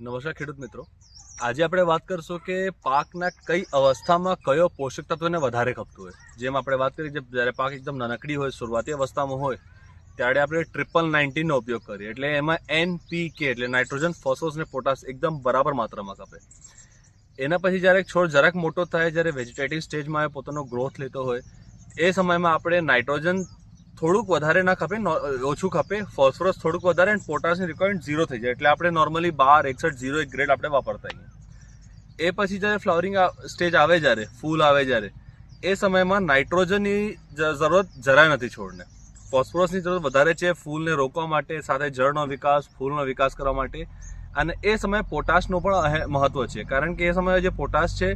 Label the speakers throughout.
Speaker 1: નમસ્કાર ખેડૂત મિત્રો. આજે આપણે વાત કરશું કે પાકના કઈ અવસ્થામાં કયો પોષક તત્વને વધારે ખપતું હોય. જેમ આપણે વાત કરી જ્યારે પાક એકદમ નાનકડી હોય, શરૂઆતી અવસ્થામાં હોય, ત્યારે આપણે ટ્રિપલ નાઇન્ટીનનો ઉપયોગ કરીએ. એટલે એમાં એન પી કે એટલે નાઇટ્રોજન ફોસ્ફરસ ને પોટાશ એકદમ બરાબર માત્રામાં ખપે. એના પછી જ્યારે છોડ જરાક મોટો થાય, જ્યારે વેજીટેટિવ સ્ટેજમાં આવે પોતાનો ગ્રોથ લેતો હોય, એ સમયમાં આપણે નાઇટ્રોજન થોડુંક વધારે ના ખપે ઓછું ખપે. ફોસ્ફરસ થોડુંક વધારે અને પોટાશની રિક્વાયરમેન્ટ ઝીરો થઈ જાય. એટલે આપણે નોર્મલી બાર, એકસઠ ઝીરો એક ગ્રેડ આપણે વાપરતા હોઈએ એ પછી જ્યારે ફ્લાવરિંગ સ્ટેજ આવે જ્યારે, ફૂલ આવે જ્યારે, એ સમયમાં નાઇટ્રોજનની જરૂરત જરાય નથી છોડને. ફોસ્ફરસની જરૂરત વધારે છે, ફૂલને રોકવા માટે, સાથે જળનો વિકાસ, ફૂલનો વિકાસ કરવા માટે. અને એ સમયે પોટાશનું પણ મહત્વ છે. કારણ કે એ સમયે જે પોટાશ છે,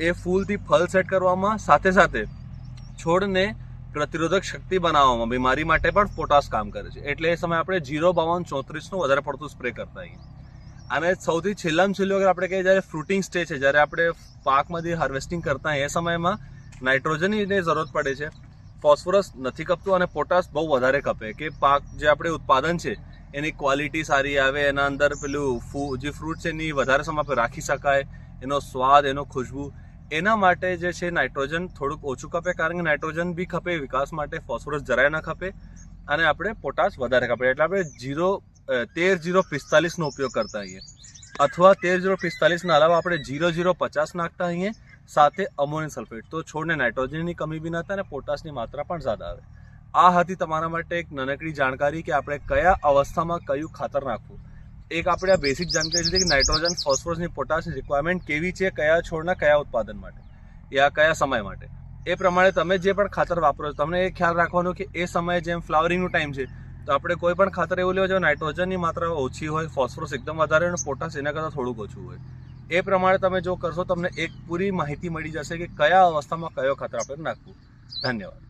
Speaker 1: એ ફૂલથી ફલ સેટ કરવામાં સાથે સાથે છોડને પ્રતિરોધક શક્તિ બનાવવામાં બીમારી માટે પણ પોટાશ કામ કરે છે. એટલે એ સમયે આપણે જીરો બાવન ચોત્રીસનું વધારે પડતું સ્પ્રે કરતા હોઈએ અને સૌથી છેલ્લામાં છેલ્લું અગર આપણે કહીએ જ્યારે ફ્રૂટિંગ સ્ટેજ છે, જ્યારે આપણે પાકમાંથી હાર્વેસ્ટિંગ કરતા એ સમયમાં નાઇટ્રોજનની જરૂરત પડે છે. ફોસ્ફરસ નથી કપતું અને પોટાશ બહુ વધારે કપે. કે પાક જે આપણે ઉત્પાદન છે, એની ક્વોલિટી સારી આવે, એના અંદર પેલું ફૂ, જે ફ્રૂટ છે એની વધારે સમય રાખી શકાય, એનો સ્વાદ, એનો ખુશ્બુ એના માટે જે છે નાઇટ્રોજન થોડુંક ઓછું ખપે, કારણ કે નાઇટ્રોજન બી ખપે, વિકાસ માટે ફોસ્ફરસ જરાય ના ખપે, અને આપણે પોટાશ વધારે ખપે. એટલે આપણે જીરો તેર જીરો પિસ્તાલીસનો ઉપયોગ કરતા હોઈએ અથવા તેર જીરો પિસ્તાલીસના અલાવા આપણે જીરો જીરો પચાસ નાખતા હોઈએ સાથે અમોનિયમ સલ્ફેટ. તો છોડને નાઇટ્રોજનની કમી બી ના થાય અને પોટાશની માત્રા પણ જ્યાદા આવે. આ હતી તમારા માટે એક નાનકડી જાણકારી કે આપણે કયા અવસ્થામાં કયું ખાતર નાખવું. એક આપણે આ બેસિક જાણકારી લીધી કે નાઇટ્રોજન ફોસ્ફરસની પોટાશની રિક્વાયરમેન્ટ કેવી છે, કયા છોડના કયા ઉત્પાદન માટે યા કયા સમય માટે? એ પ્રમાણે તમે જે પણ ખાતર વાપરો છો, તમને એ ખ્યાલ રાખવાનો કે એ સમયે જેમ ફ્લાવરિંગનો ટાઈમ છે, તો આપણે કોઈ પણ ખાતર એવું લેવું જોઈએ નાઇટ્રોજનની માત્રા ઓછી હોય ફોસ્ફરસ એકદમ વધારે અને પોટાશ એના કરતાં થોડુંક ઓછું હોય. એ પ્રમાણે તમે જો કરશો, તમને એક પૂરી માહિતી મળી જશે કે કયા અવસ્થામાં કયો ખાતર આપણે નાખવું. ધન્યવાદ.